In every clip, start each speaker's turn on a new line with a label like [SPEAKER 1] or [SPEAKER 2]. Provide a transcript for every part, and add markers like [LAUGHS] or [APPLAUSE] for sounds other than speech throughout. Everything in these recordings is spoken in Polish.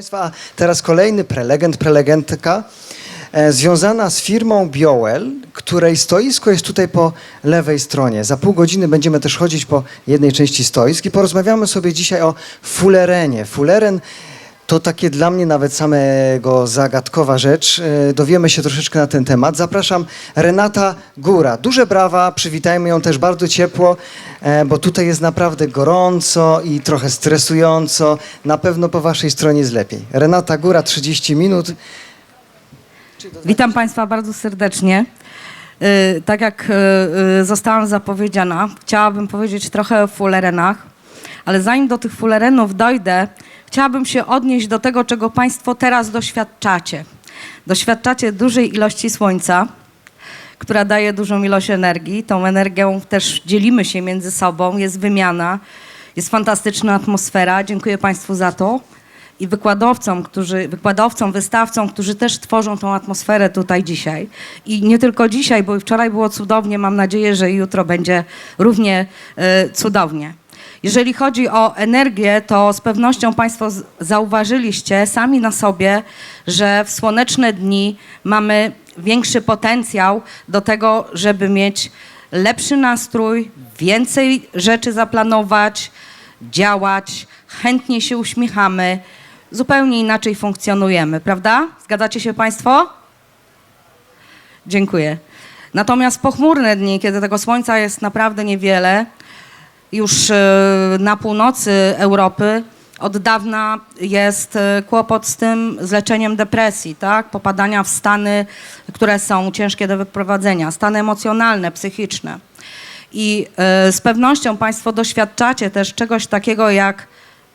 [SPEAKER 1] Państwa, teraz kolejny prelegent, prelegentka e, związana z firmą Bioel, której stoisko jest tutaj po lewej stronie. Za pół godziny będziemy też chodzić po jednej części stoisk i porozmawiamy sobie dzisiaj o fulerenie. Fuleren to takie dla mnie nawet samego zagadkowa rzecz. E, Dowiemy się troszeczkę na ten temat. Zapraszam Renata Góra. Duże brawa, przywitajmy ją też bardzo ciepło, e, bo tutaj jest naprawdę gorąco i trochę stresująco. Na pewno po waszej stronie jest lepiej. Renata Góra, 30 minut.
[SPEAKER 2] Witam Państwa bardzo serdecznie. Y, Tak jak zostałam zapowiedziana, chciałabym powiedzieć trochę o fulerenach, ale zanim do tych fulerenów dojdę, chciałabym się odnieść do tego, czego Państwo teraz doświadczacie. Doświadczacie dużej ilości słońca, która daje dużą ilość energii. Tą energią też dzielimy się między sobą, jest wymiana, jest fantastyczna atmosfera. Dziękuję Państwu za to. I wykładowcom, którzy, wykładowcom, wystawcom, którzy też tworzą tą atmosferę tutaj dzisiaj. I nie tylko dzisiaj, bo wczoraj było cudownie. Mam nadzieję, że jutro będzie równie e, cudownie. Jeżeli chodzi o energię, to z pewnością Państwo zauważyliście sami na sobie, że w słoneczne dni mamy większy potencjał do tego, żeby mieć lepszy nastrój, więcej rzeczy zaplanować, działać, chętnie się uśmiechamy, zupełnie inaczej funkcjonujemy, prawda? Zgadzacie się Państwo? Dziękuję. Natomiast pochmurne dni, kiedy tego słońca jest naprawdę niewiele, już e, na północy Europy od dawna jest e, kłopot z tym, z leczeniem depresji, tak? Popadania w stany, które są ciężkie do wyprowadzenia, stany emocjonalne, psychiczne. I e, z pewnością Państwo doświadczacie też czegoś takiego jak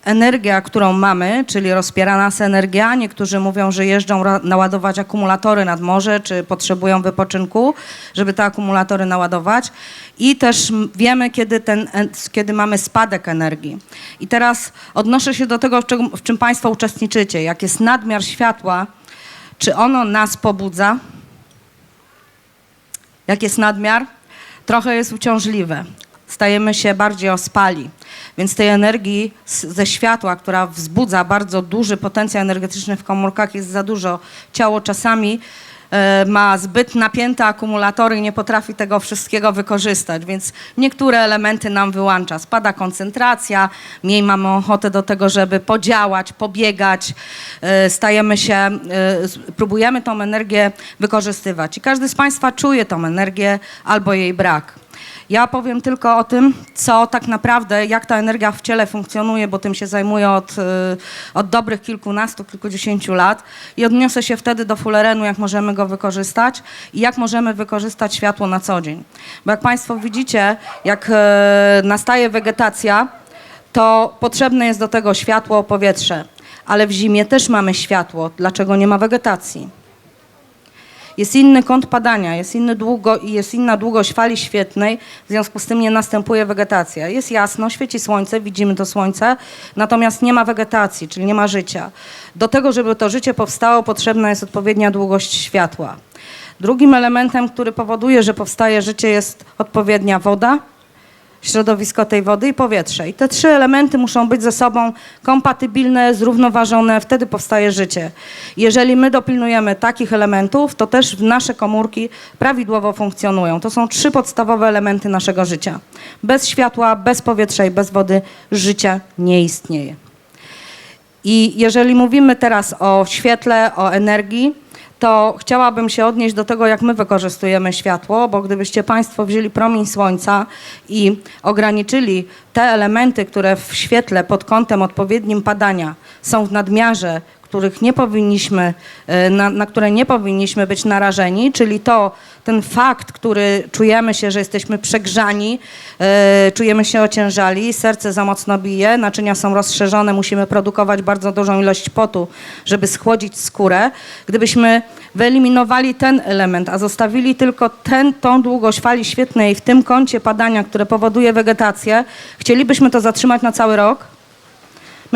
[SPEAKER 2] energia, którą mamy, czyli rozpiera nas energia. Niektórzy mówią, że jeżdżą naładować akumulatory nad morze, czy potrzebują wypoczynku, żeby te akumulatory naładować. I też wiemy, kiedy, ten, en- kiedy mamy spadek energii. I teraz odnoszę się do tego, w czym Państwo uczestniczycie. Jak jest nadmiar światła, czy ono nas pobudza? Jak jest nadmiar? Trochę jest uciążliwe. Stajemy się bardziej ospali. Więc tej energii ze światła, która wzbudza bardzo duży potencjał energetyczny w komórkach, jest za dużo. Ciało czasami e, ma zbyt napięte akumulatory i nie potrafi tego wszystkiego wykorzystać, więc niektóre elementy nam wyłącza. Spada koncentracja, mniej mamy ochotę do tego, żeby podziałać, pobiegać, e, stajemy się, e, próbujemy tą energię wykorzystywać. I każdy z Państwa czuje tą energię albo jej brak. Ja powiem tylko o tym, co tak naprawdę, jak ta energia w ciele funkcjonuje, bo tym się zajmuję od, y, od dobrych kilkunastu, kilkudziesięciu lat i odniosę się wtedy do fulerenu, jak możemy go wykorzystać i jak możemy wykorzystać światło na co dzień. Bo jak Państwo widzicie, jak e, nastaje wegetacja, to potrzebne jest do tego światło, powietrze. Ale w zimie też mamy światło. Dlaczego nie ma wegetacji? Jest inny kąt padania, jest, inny długo, jest inna długość fali świetnej, w związku z tym nie następuje wegetacja. Jest jasno, świeci słońce, widzimy to słońce, natomiast nie ma wegetacji, czyli nie ma życia. Do tego, żeby to życie powstało, potrzebna jest odpowiednia długość światła. Drugim elementem, który powoduje, że powstaje życie, jest odpowiednia woda, środowisko tej wody i powietrze. I te trzy elementy muszą być ze sobą kompatybilne, zrównoważone, wtedy powstaje życie. Jeżeli my dopilnujemy takich elementów, to też nasze komórki prawidłowo funkcjonują. To są trzy podstawowe elementy naszego życia. Bez światła, bez powietrza i bez wody życie nie istnieje. I jeżeli mówimy teraz o świetle, o energii, to chciałabym się odnieść do tego, jak my wykorzystujemy światło, bo gdybyście Państwo wzięli promień słońca i ograniczyli te elementy, które w świetle pod kątem odpowiednim padania są w nadmiarze, których nie powinniśmy, e, na, na które nie powinniśmy być narażeni, czyli to, ten fakt, który czujemy się, że jesteśmy przegrzani, e, czujemy się ociężali, serce za mocno bije, naczynia są rozszerzone, musimy produkować bardzo dużą ilość potu, żeby schłodzić skórę. Gdybyśmy wyeliminowali ten element, a zostawili tylko ten, tą długość fali świetnej w tym kącie padania, które powoduje wegetację, chcielibyśmy to zatrzymać na cały rok?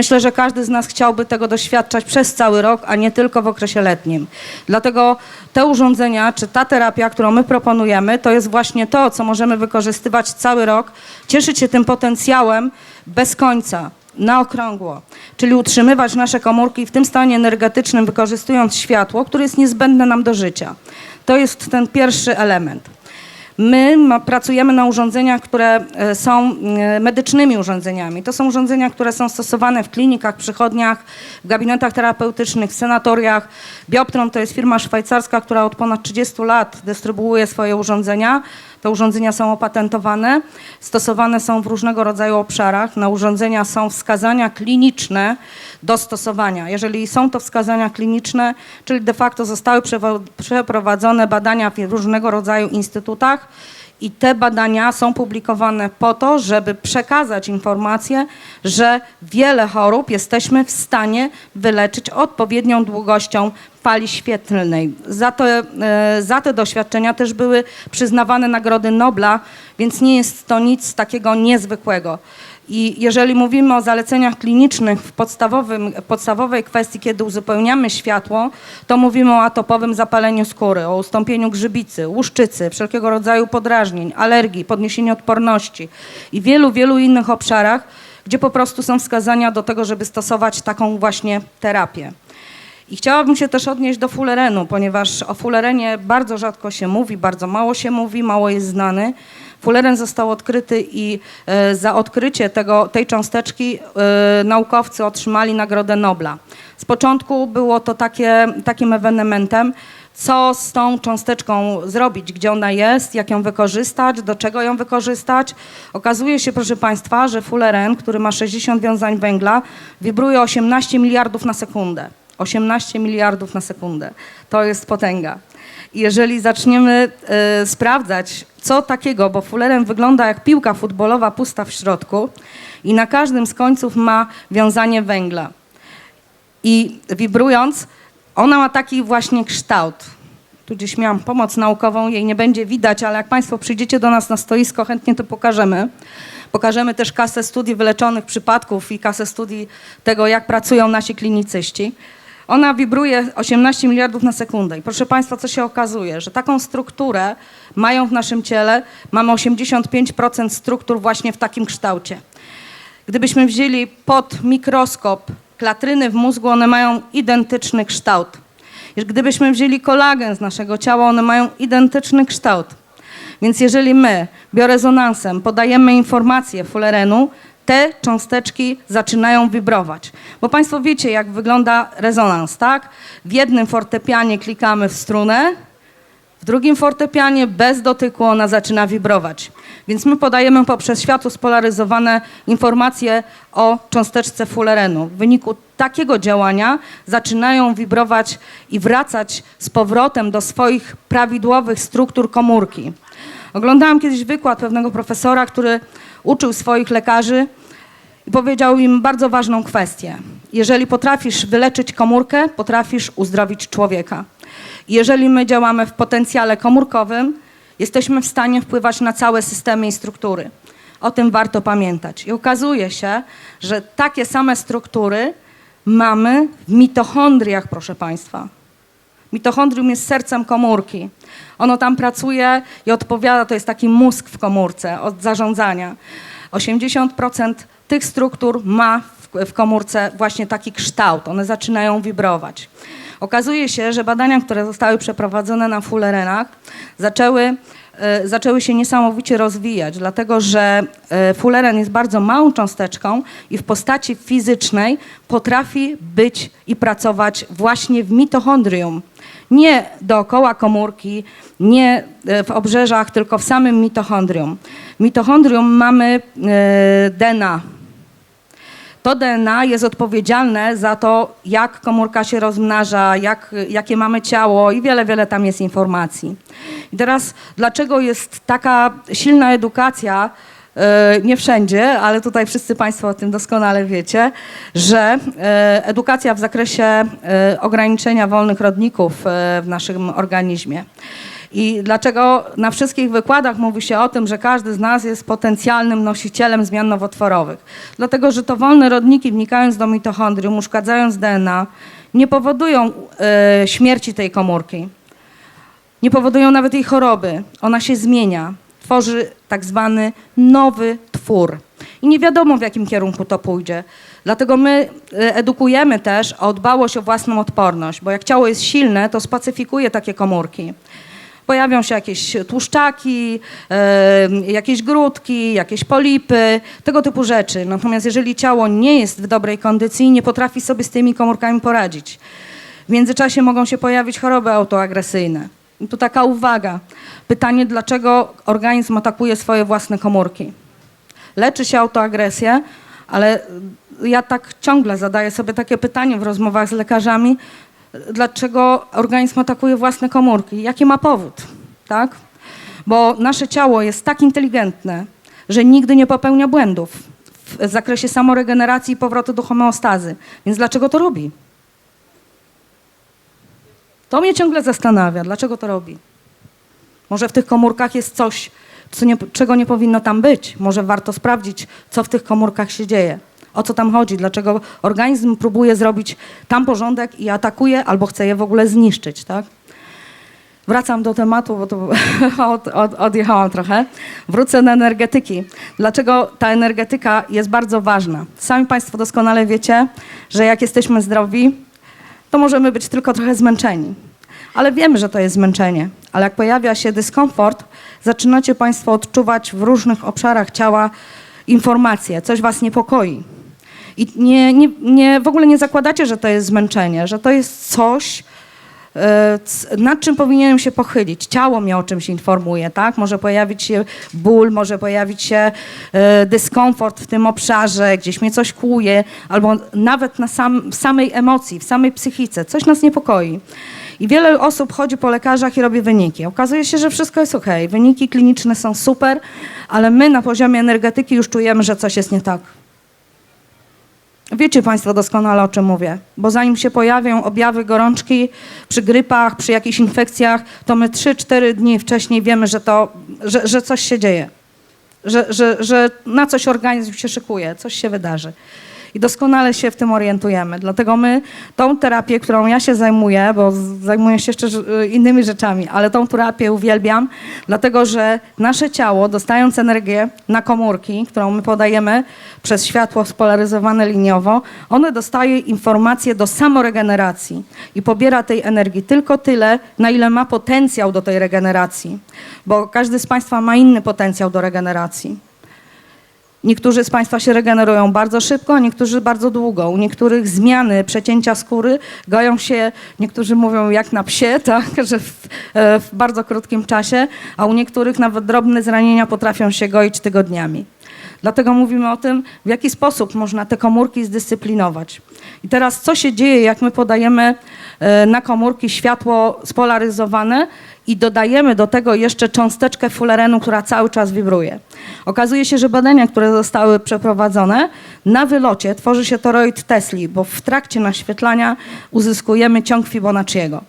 [SPEAKER 2] Myślę, że każdy z nas chciałby tego doświadczać przez cały rok, a nie tylko w okresie letnim. Dlatego te urządzenia, czy ta terapia, którą my proponujemy, to jest właśnie to, co możemy wykorzystywać cały rok, cieszyć się tym potencjałem bez końca. na okrągło, czyli utrzymywać nasze komórki w tym stanie energetycznym, wykorzystując światło, które jest niezbędne nam do życia. To jest ten pierwszy element. My ma, pracujemy na urządzeniach, które e, są e, medycznymi urządzeniami. To są urządzenia, które są stosowane w klinikach, przychodniach, w gabinetach terapeutycznych, w senatoriach. Bioptron to jest firma szwajcarska, która od ponad 30 lat dystrybuuje swoje urządzenia. Te urządzenia są opatentowane, stosowane są w różnego rodzaju obszarach. Na urządzenia są wskazania kliniczne do stosowania. Jeżeli są to wskazania kliniczne, czyli de facto zostały przeprowadzone badania w różnego rodzaju instytutach, i te badania są publikowane po to, żeby przekazać informację, że wiele chorób jesteśmy w stanie wyleczyć odpowiednią długością fali świetlnej. Za, e, za te doświadczenia też były przyznawane Nagrody Nobla, więc nie jest to nic takiego niezwykłego. I jeżeli mówimy o zaleceniach klinicznych w podstawowym, podstawowej kwestii, kiedy uzupełniamy światło, to mówimy o atopowym zapaleniu skóry, o ustąpieniu grzybicy, łuszczycy, wszelkiego rodzaju podrażnień, alergii, podniesieniu odporności i wielu, wielu innych obszarach, gdzie po prostu są wskazania do tego, żeby stosować taką właśnie terapię. I chciałabym się też odnieść do fulerenu, ponieważ o fulerenie bardzo rzadko się mówi, bardzo mało się mówi, mało jest znany. Fuleren został odkryty i e, za odkrycie tego, tej cząsteczki e, naukowcy otrzymali Nagrodę Nobla. Z początku było to takie, takim ewenementem, co z tą cząsteczką zrobić, gdzie ona jest, jak ją wykorzystać, do czego ją wykorzystać. Okazuje się, proszę Państwa, że fuleren, który ma 60 wiązań węgla, wibruje 18 miliardów na sekundę. 18 miliardów na sekundę. To jest potęga. Jeżeli zaczniemy e, sprawdzać, co takiego, bo fulerem wygląda jak piłka futbolowa pusta w środku i na każdym z końców ma wiązanie węgla. I wibrując, ona ma taki właśnie kształt. Tu gdzieś miałam pomoc naukową, jej nie będzie widać, ale jak Państwo przyjdziecie do nas na stoisko, chętnie to pokażemy. Pokażemy też kasę studii wyleczonych przypadków i kasę studii tego, jak pracują nasi klinicyści. Ona wibruje 18 miliardów na sekundę. I proszę Państwa, co się okazuje, że taką strukturę mają w naszym ciele, mamy 85% struktur właśnie w takim kształcie. Gdybyśmy wzięli pod mikroskop klatryny w mózgu, one mają identyczny kształt. Gdybyśmy wzięli kolagen z naszego ciała, one mają identyczny kształt. Więc jeżeli my biorezonansem podajemy informację fulerenu, te cząsteczki zaczynają wibrować. Bo Państwo wiecie, jak wygląda rezonans, tak? W jednym fortepianie klikamy w strunę, w drugim fortepianie bez dotyku ona zaczyna wibrować. Więc my podajemy poprzez światło spolaryzowane informacje o cząsteczce fulerenu. W wyniku takiego działania zaczynają wibrować i wracać z powrotem do swoich prawidłowych struktur komórki. Oglądałam kiedyś wykład pewnego profesora, który uczył swoich lekarzy i powiedział im bardzo ważną kwestię. Jeżeli potrafisz wyleczyć komórkę, potrafisz uzdrowić człowieka. Jeżeli my działamy w potencjale komórkowym, jesteśmy w stanie wpływać na całe systemy i struktury. O tym warto pamiętać. I okazuje się, że takie same struktury mamy w mitochondriach, proszę Państwa. Mitochondrium jest sercem komórki. Ono tam pracuje i odpowiada, to jest taki mózg w komórce od zarządzania. 80% tych struktur ma w, komórce właśnie taki kształt. One zaczynają wibrować. Okazuje się, że badania, które zostały przeprowadzone na fulerenach, zaczęły, e, zaczęły się niesamowicie rozwijać, dlatego że e, fuleren jest bardzo małą cząsteczką i w postaci fizycznej potrafi być i pracować właśnie w mitochondrium. Nie dookoła komórki, nie e, w obrzeżach, tylko w samym mitochondrium. W mitochondrium mamy e, DNA, to DNA jest odpowiedzialne za to, jak komórka się rozmnaża, jak, jakie mamy ciało i wiele, wiele tam jest informacji. I teraz, dlaczego jest taka silna edukacja, nie wszędzie, ale tutaj wszyscy Państwo o tym doskonale wiecie, że e, edukacja w zakresie e, ograniczenia wolnych rodników e, w naszym organizmie. I dlaczego na wszystkich wykładach mówi się o tym, że każdy z nas jest potencjalnym nosicielem zmian nowotworowych? Dlatego, że to wolne rodniki, wnikając do mitochondrium, uszkadzając DNA, nie powodują e, śmierci tej komórki. Nie powodują nawet jej choroby. Ona się zmienia. Tworzy tak zwany nowy twór. i nie wiadomo w jakim kierunku to pójdzie. Dlatego my e, edukujemy też o dbałość o własną odporność, bo jak ciało jest silne, to spacyfikuje takie komórki. Pojawią się jakieś tłuszczaki, e, jakieś grudki, jakieś polipy, tego typu rzeczy. Natomiast jeżeli ciało nie jest w dobrej kondycji, nie potrafi sobie z tymi komórkami poradzić. W międzyczasie mogą się pojawić choroby autoagresyjne. Tu taka uwaga. Pytanie, dlaczego organizm atakuje swoje własne komórki? Leczy się autoagresję, ale ja tak ciągle zadaję sobie takie pytanie w rozmowach z lekarzami, dlaczego organizm atakuje własne komórki? Jaki ma powód? Tak? Bo nasze ciało jest tak inteligentne, że nigdy nie popełnia błędów w zakresie samoregeneracji i powrotu do homeostazy. Więc dlaczego to robi? To mnie ciągle zastanawia, dlaczego to robi. Może w tych komórkach jest coś, co nie, czego nie powinno tam być. Może warto sprawdzić, co w tych komórkach się dzieje. O co tam chodzi? Dlaczego organizm próbuje zrobić tam porządek i atakuje, albo chce je w ogóle zniszczyć, tak? Wracam do tematu, bo to [LAUGHS] od, od, odjechałam trochę. Wrócę do energetyki. Dlaczego ta energetyka jest bardzo ważna? Sami Państwo doskonale wiecie, że jak jesteśmy zdrowi, to możemy być tylko trochę zmęczeni. Ale wiemy, że to jest zmęczenie. Ale jak pojawia się dyskomfort, zaczynacie Państwo odczuwać w różnych obszarach ciała informacje, coś Was niepokoi. I nie, nie, nie, w ogóle nie zakładacie, że to jest zmęczenie, że to jest coś, nad czym powinienem się pochylić. Ciało mnie o czymś informuje, tak? Może pojawić się ból, może pojawić się e, dyskomfort w tym obszarze, gdzieś mnie coś kłuje, albo nawet na sam, samej emocji, w samej psychice, coś nas niepokoi. I wiele osób chodzi po lekarzach i robi wyniki. Okazuje się, że wszystko jest ok. Wyniki kliniczne są super, ale my na poziomie energetyki już czujemy, że coś jest nie tak. Wiecie Państwo doskonale o czym mówię, bo zanim się pojawią objawy gorączki przy grypach, przy jakichś infekcjach, to my 3-4 dni wcześniej wiemy, że, to, że, że coś się dzieje, że, że, że na coś organizm się szykuje, coś się wydarzy. I doskonale się w tym orientujemy. Dlatego my tą terapię, którą ja się zajmuję, bo zajmuję się jeszcze rz- innymi rzeczami, ale tą terapię uwielbiam, dlatego że nasze ciało, dostając energię na komórki, którą my podajemy przez światło spolaryzowane liniowo, one dostaje informacje do samoregeneracji i pobiera tej energii tylko tyle, na ile ma potencjał do tej regeneracji. Bo każdy z Państwa ma inny potencjał do regeneracji. Niektórzy z Państwa się regenerują bardzo szybko, a niektórzy bardzo długo. U niektórych zmiany przecięcia skóry goją się, niektórzy mówią jak na psie, [LAUGHS] tak, że w, e, w bardzo krótkim czasie, a u niektórych nawet drobne zranienia potrafią się goić tygodniami. Dlatego mówimy o tym, w jaki sposób można te komórki zdyscyplinować. I teraz co się dzieje, jak my podajemy e, na komórki światło spolaryzowane i dodajemy do tego jeszcze cząsteczkę fulerenu, która cały czas wibruje. Okazuje się, że badania, które zostały przeprowadzone, na wylocie tworzy się toroid Tesli, bo w trakcie naświetlania uzyskujemy ciąg Fibonacciego.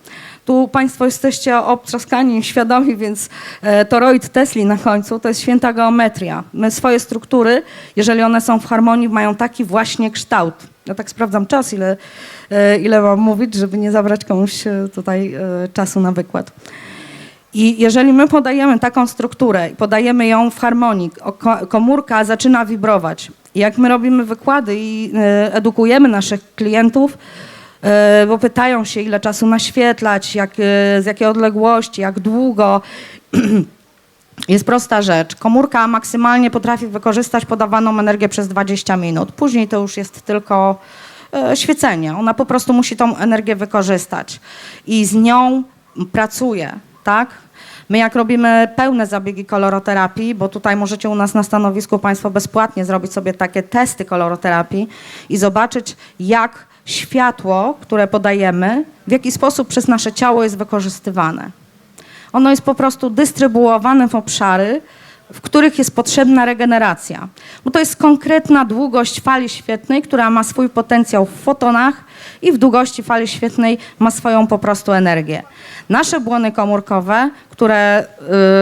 [SPEAKER 2] Tu Państwo jesteście obtrzaskani świadomi, więc e, toroid Tesli na końcu to jest święta geometria. My swoje struktury, jeżeli one są w harmonii, mają taki właśnie kształt. Ja tak sprawdzam czas, ile, e, ile mam mówić, żeby nie zabrać komuś e, tutaj czasu na wykład. I jeżeli my podajemy taką strukturę podajemy ją w harmonii, komórka zaczyna wibrować. I jak my robimy wykłady i e, edukujemy naszych klientów, e, bo pytają się, ile czasu naświetlać, jak, e, z jakiej odległości, jak długo. [CLEARS THROAT] Jest prosta rzecz. Komórka maksymalnie potrafi wykorzystać podawaną energię przez 20 minut. Później to już jest tylko świecenie. Ona po prostu musi tą energię wykorzystać i z nią pracuje, tak? My jak robimy pełne zabiegi koloroterapii, bo tutaj możecie u nas na stanowisku Państwo bezpłatnie zrobić sobie takie testy koloroterapii i zobaczyć, jak światło, które podajemy, w jaki sposób przez nasze ciało jest wykorzystywane. Ono jest po prostu dystrybuowane w obszary, w których jest potrzebna regeneracja. Bo to jest konkretna długość fali świetnej, która ma swój potencjał w fotonach i w długości fali świetnej ma swoją po prostu energię. Nasze błony komórkowe, które,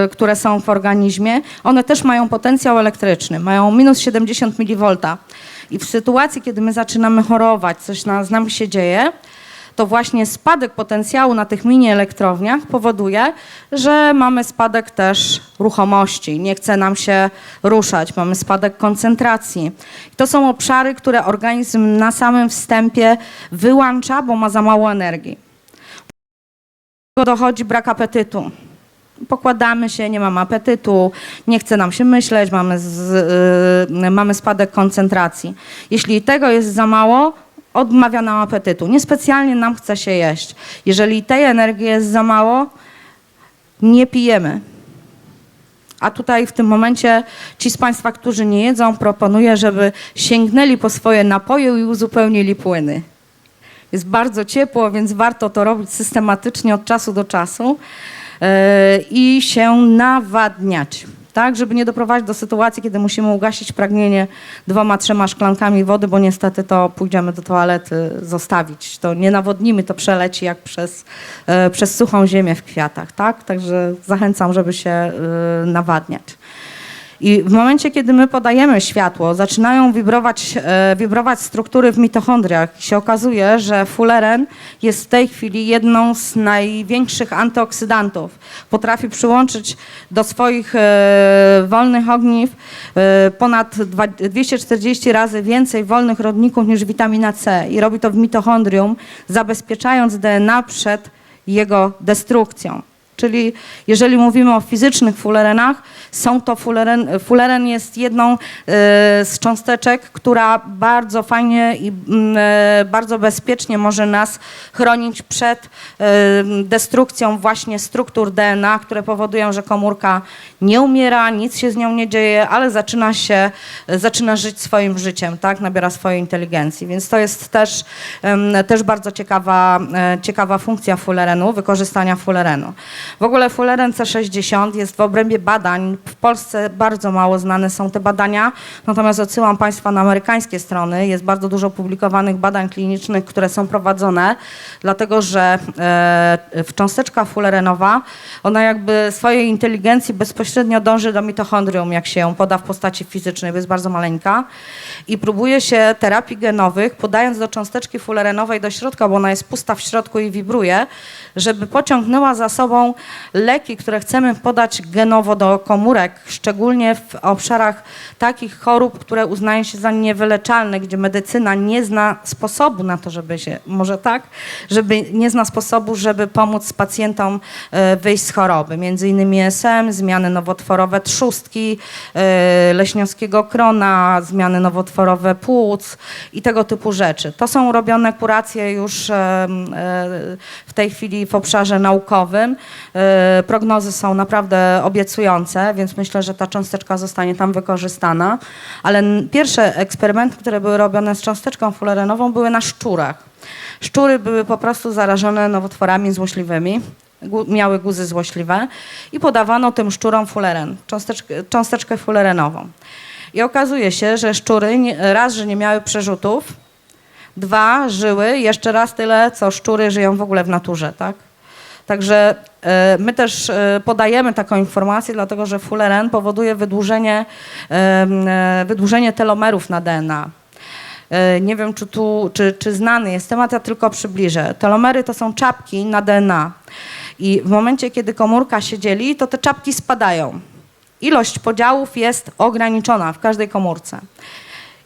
[SPEAKER 2] y, które są w organizmie, one też mają potencjał elektryczny, mają minus 70 mV. I w sytuacji, kiedy my zaczynamy chorować, coś na, z nami się dzieje, to właśnie spadek potencjału na tych mini elektrowniach powoduje, że mamy spadek też ruchomości, nie chce nam się ruszać, mamy spadek koncentracji. I to są obszary, które organizm na samym wstępie wyłącza, bo ma za mało energii. Do tego dochodzi brak apetytu. Pokładamy się, nie mamy apetytu, nie chce nam się myśleć, mamy, z, yy, mamy spadek koncentracji. Jeśli tego jest za mało, odmawia nam apetytu. Niespecjalnie nam chce się jeść. Jeżeli tej energii jest za mało, nie pijemy. A tutaj w tym momencie ci z Państwa, którzy nie jedzą, proponuję, żeby sięgnęli po swoje napoje i uzupełnili płyny. Jest bardzo ciepło, więc warto to robić systematycznie od czasu do czasu yy, i się nawadniać. Tak, żeby nie doprowadzić do sytuacji, kiedy musimy ugasić pragnienie dwoma, trzema szklankami wody, bo niestety to pójdziemy do toalety zostawić. To nie nawodnimy, to przeleci jak przez, e, przez suchą ziemię w kwiatach. Tak? Także zachęcam, żeby się e, nawadniać. I w momencie, kiedy my podajemy światło, zaczynają wibrować, e, wibrować struktury w mitochondriach. I się okazuje, że fuleren jest w tej chwili jedną z największych antyoksydantów. Potrafi przyłączyć do swoich e, wolnych ogniw e, ponad dwa- 240 razy więcej wolnych rodników niż witamina C. I robi to w mitochondrium, zabezpieczając DNA przed jego destrukcją. Czyli jeżeli mówimy o fizycznych fulerenach, są to fuleren, fuleren jest jedną e, z cząsteczek, która bardzo fajnie i e, bardzo bezpiecznie może nas chronić przed e, destrukcją właśnie struktur DNA, które powodują, że komórka nie umiera, nic się z nią nie dzieje, ale zaczyna się, zaczyna żyć swoim życiem, tak, nabiera swojej inteligencji. Więc to jest też, też bardzo ciekawa, ciekawa funkcja fulerenu, wykorzystania fulerenu. W ogóle fuleren C60 jest w obrębie badań. W Polsce bardzo mało znane są te badania, natomiast odsyłam Państwa na amerykańskie strony. Jest bardzo dużo publikowanych badań klinicznych, które są prowadzone, dlatego że e, w cząsteczka fulerenowa, ona jakby swojej inteligencji bezpośrednio dąży do mitochondrium, jak się ją poda w postaci fizycznej, bo jest bardzo maleńka. I próbuje się terapii genowych, podając do cząsteczki fulerenowej do środka, bo ona jest pusta w środku i wibruje, żeby pociągnęła za sobą leki, które chcemy podać genowo do komórek, szczególnie w obszarach takich chorób, które uznaje się za niewyleczalne, gdzie medycyna nie zna sposobu na to, żeby się, może tak, żeby nie zna sposobu, żeby pomóc pacjentom e, wyjść z choroby. Między innymi SM, zmiany nowotworowe trzustki, e, leśniowskiego krona, zmiany nowotworowe płuc i tego typu rzeczy. To są robione kuracje już e, w tej chwili w obszarze naukowym. E, Prognozy są naprawdę obiecujące, więc myślę, że ta cząsteczka zostanie tam wykorzystana. Ale pierwsze eksperymenty, które były robione z cząsteczką fulerenową, były na szczurach. Szczury były po prostu zarażone nowotworami złośliwymi, miały guzy złośliwe i podawano tym szczurom fuleren, cząsteczkę, cząsteczkę fulerenową. I okazuje się, że szczury raz, że nie miały przerzutów, dwa, żyły jeszcze raz tyle, co szczury żyją w ogóle w naturze, tak? Także my też e, podajemy taką informację, dlatego że fuleren powoduje wydłużenie, e, wydłużenie telomerów na DNA. E, Nie wiem, czy, tu, czy, czy znany jest temat, ja tylko przybliżę. Telomery to są czapki na DNA. I w momencie, kiedy komórka się dzieli, to te czapki spadają. Ilość podziałów jest ograniczona w każdej komórce.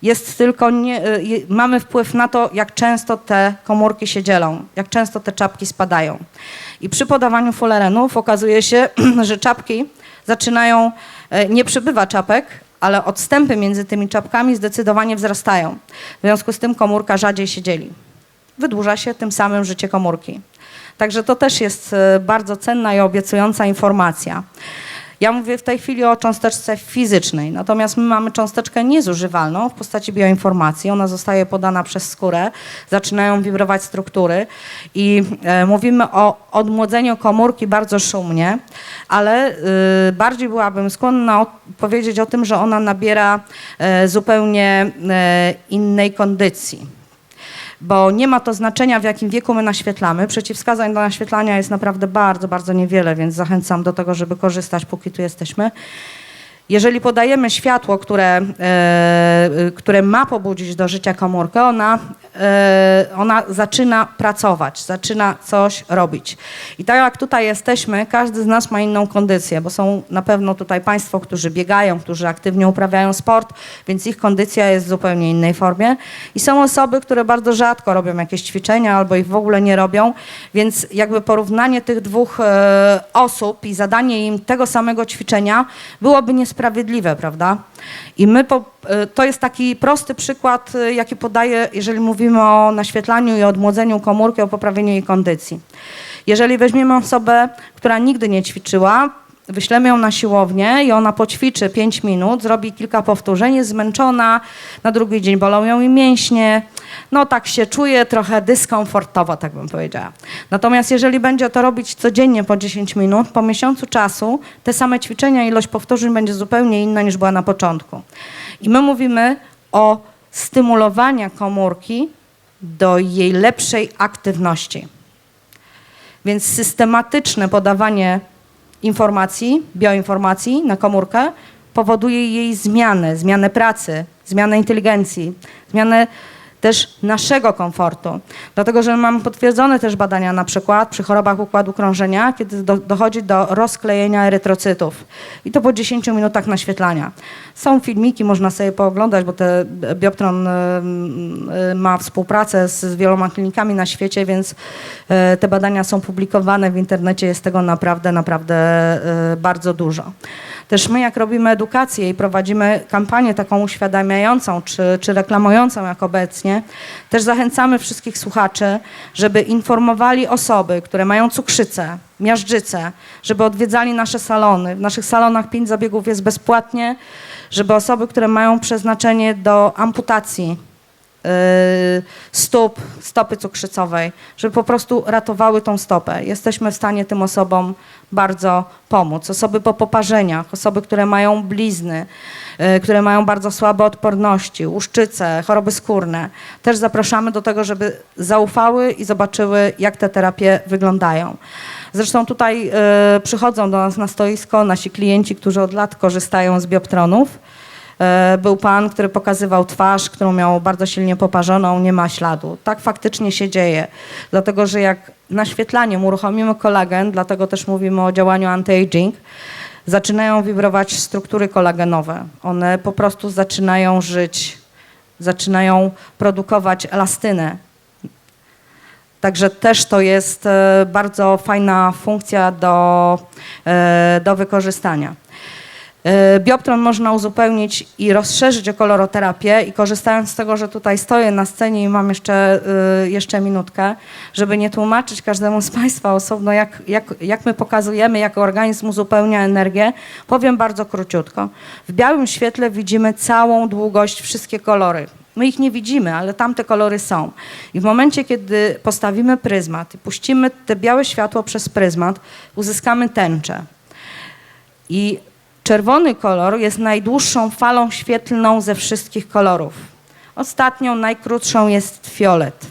[SPEAKER 2] Jest tylko nie, y, mamy wpływ na to, jak często te komórki się dzielą, jak często te czapki spadają. I przy podawaniu fulerenów okazuje się, [CLEARS THROAT] że czapki zaczynają, e, nie przybywa czapek, ale odstępy między tymi czapkami zdecydowanie wzrastają. W związku z tym komórka rzadziej się dzieli. Wydłuża się tym samym życie komórki. Także to też jest e, bardzo cenna i obiecująca informacja. Ja mówię w tej chwili o cząsteczce fizycznej, natomiast my mamy cząsteczkę niezużywalną w postaci bioinformacji. Ona zostaje podana przez skórę, zaczynają wibrować struktury i e, mówimy o odmłodzeniu komórki bardzo szumnie, ale y, bardziej byłabym skłonna powiedzieć o tym, że ona nabiera e, zupełnie e, innej kondycji bo nie ma to znaczenia, w jakim wieku my naświetlamy. Przeciwwskazań do naświetlania jest naprawdę bardzo, bardzo niewiele, więc zachęcam do tego, żeby korzystać, póki tu jesteśmy. Jeżeli podajemy światło, które, e, e, które ma pobudzić do życia komórkę, ona, e, ona zaczyna pracować, zaczyna coś robić. I tak jak tutaj jesteśmy, każdy z nas ma inną kondycję, bo są na pewno tutaj Państwo, którzy biegają, którzy aktywnie uprawiają sport, więc ich kondycja jest w zupełnie innej formie. I są osoby, które bardzo rzadko robią jakieś ćwiczenia albo ich w ogóle nie robią, więc jakby porównanie tych dwóch osób i zadanie im tego samego ćwiczenia byłoby niesprawiedliwe, prawda? I my, po, e, to jest taki prosty przykład, e, jaki podaję, jeżeli mówimy o naświetlaniu i odmłodzeniu komórki, o poprawieniu jej kondycji. Jeżeli weźmiemy osobę, która nigdy nie ćwiczyła, wyślemy ją na siłownię i ona poćwiczy 5 minut, zrobi kilka powtórzeń, jest zmęczona, na drugi dzień bolą ją i mięśnie, no tak się czuje trochę dyskomfortowo, tak bym powiedziała. Natomiast jeżeli będzie to robić codziennie po 10 minut, po miesiącu czasu te same ćwiczenia, ilość powtórzeń będzie zupełnie inna niż była na początku. I my mówimy o stymulowaniu komórki do jej lepszej aktywności. Więc systematyczne podawanie informacji, bioinformacji na komórkę powoduje jej zmianę, zmianę pracy, zmianę inteligencji, zmianę też naszego komfortu. Dlatego, że mam potwierdzone też badania na przykład przy chorobach układu krążenia, kiedy do, dochodzi do rozklejenia erytrocytów. I to po 10 minutach naświetlania. Są filmiki, można sobie pooglądać, bo te Bioptron y, y, ma współpracę z, z wieloma klinikami na świecie, więc y, te badania są publikowane w internecie, jest tego naprawdę, naprawdę y, bardzo dużo. Też my, jak robimy edukację i prowadzimy kampanię taką uświadamiającą czy, czy reklamującą jak obecnie, też zachęcamy wszystkich słuchaczy, żeby informowali osoby, które mają cukrzycę, miażdżycę, żeby odwiedzali nasze salony. W naszych salonach pięć zabiegów jest bezpłatnie, żeby osoby, które mają przeznaczenie do amputacji, stóp, stopy cukrzycowej, żeby po prostu ratowały tą stopę. Jesteśmy w stanie tym osobom bardzo pomóc. Osoby po poparzeniach, osoby, które mają blizny, yy, które mają bardzo słabe odporności, łuszczyce, choroby skórne. Też zapraszamy do tego, żeby zaufały i zobaczyły, jak te terapie wyglądają. Zresztą tutaj yy, przychodzą do nas na stoisko nasi klienci, którzy od lat korzystają z bioptronów. E, był pan, który pokazywał twarz, którą miał bardzo silnie poparzoną, nie ma śladu. Tak faktycznie się dzieje, dlatego że jak naświetlaniem uruchomimy kolagen, dlatego też mówimy o działaniu anti-aging, zaczynają wibrować struktury kolagenowe. One po prostu zaczynają żyć, zaczynają produkować elastynę. Także też to jest e, bardzo fajna funkcja do, e, do wykorzystania. E, Bioptron można uzupełnić i rozszerzyć o koloroterapię i korzystając z tego, że tutaj stoję na scenie i mam jeszcze, e, jeszcze minutkę, żeby nie tłumaczyć każdemu z Państwa osobno, jak, jak, jak my pokazujemy, jak organizm uzupełnia energię, powiem bardzo króciutko. W białym świetle widzimy całą długość, wszystkie kolory. My ich nie widzimy, ale tamte kolory są. I w momencie, kiedy postawimy pryzmat i puścimy te białe światło przez pryzmat, uzyskamy tęczę. I czerwony kolor jest najdłuższą falą świetlną ze wszystkich kolorów. Ostatnią, najkrótszą jest fiolet.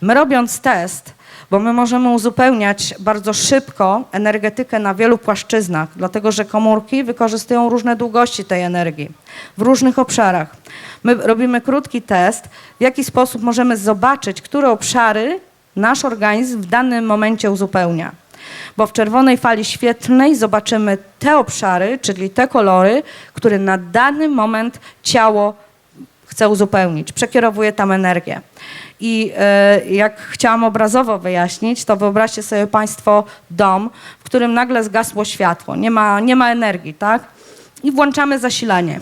[SPEAKER 2] My robiąc test, bo my możemy uzupełniać bardzo szybko energetykę na wielu płaszczyznach, dlatego że komórki wykorzystują różne długości tej energii w różnych obszarach. My robimy krótki test, w jaki sposób możemy zobaczyć, które obszary nasz organizm w danym momencie uzupełnia bo w czerwonej fali świetlnej zobaczymy te obszary, czyli te kolory, które na dany moment ciało chce uzupełnić, przekierowuje tam energię. I e, jak chciałam obrazowo wyjaśnić, to wyobraźcie sobie Państwo dom, w którym nagle zgasło światło, nie ma, nie ma energii, tak? I włączamy zasilanie.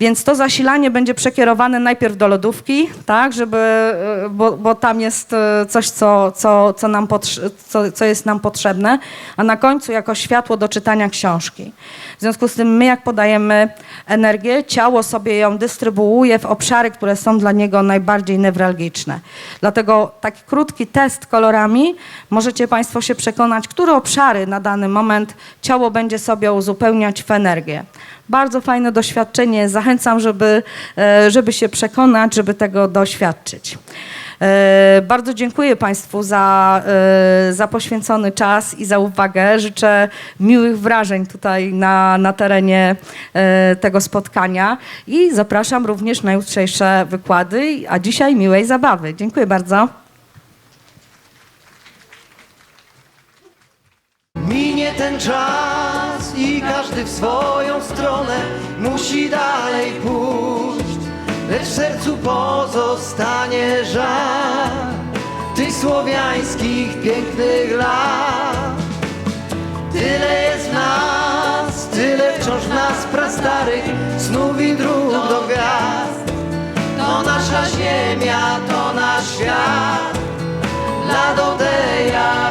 [SPEAKER 2] Więc to zasilanie będzie przekierowane najpierw do lodówki, tak, żeby, e, bo, bo tam jest e, coś, co, co, co, nam co, co jest nam potrzebne, a na końcu jako światło do czytania książki. W związku z tym my, jak podajemy energię, ciało sobie ją dystrybuuje w obszary, które są dla niego najbardziej newralgiczne. Dlatego taki krótki test kolorami możecie Państwo się przekonać, które obszary na dany moment ciało będzie sobie uzupełniać w energię. Bardzo fajne doświadczenie. Zachęcam, żeby, e, żeby się przekonać, żeby tego doświadczyć. E, Bardzo dziękuję Państwu za, e, za poświęcony czas i za uwagę. Życzę miłych wrażeń tutaj na, na terenie tego spotkania i zapraszam również na jutrzejsze wykłady, a dzisiaj miłej zabawy. Dziękuję bardzo.
[SPEAKER 1] Minie ten czas i każdy w swoją stronę musi dalej pójść, lecz w sercu pozostanie żal tych słowiańskich pięknych lat. Tyle jest w nas, tyle wciąż w nas prastarych snów i dróg do gwiazd. To nasza ziemia, to nasz świat, ladodeja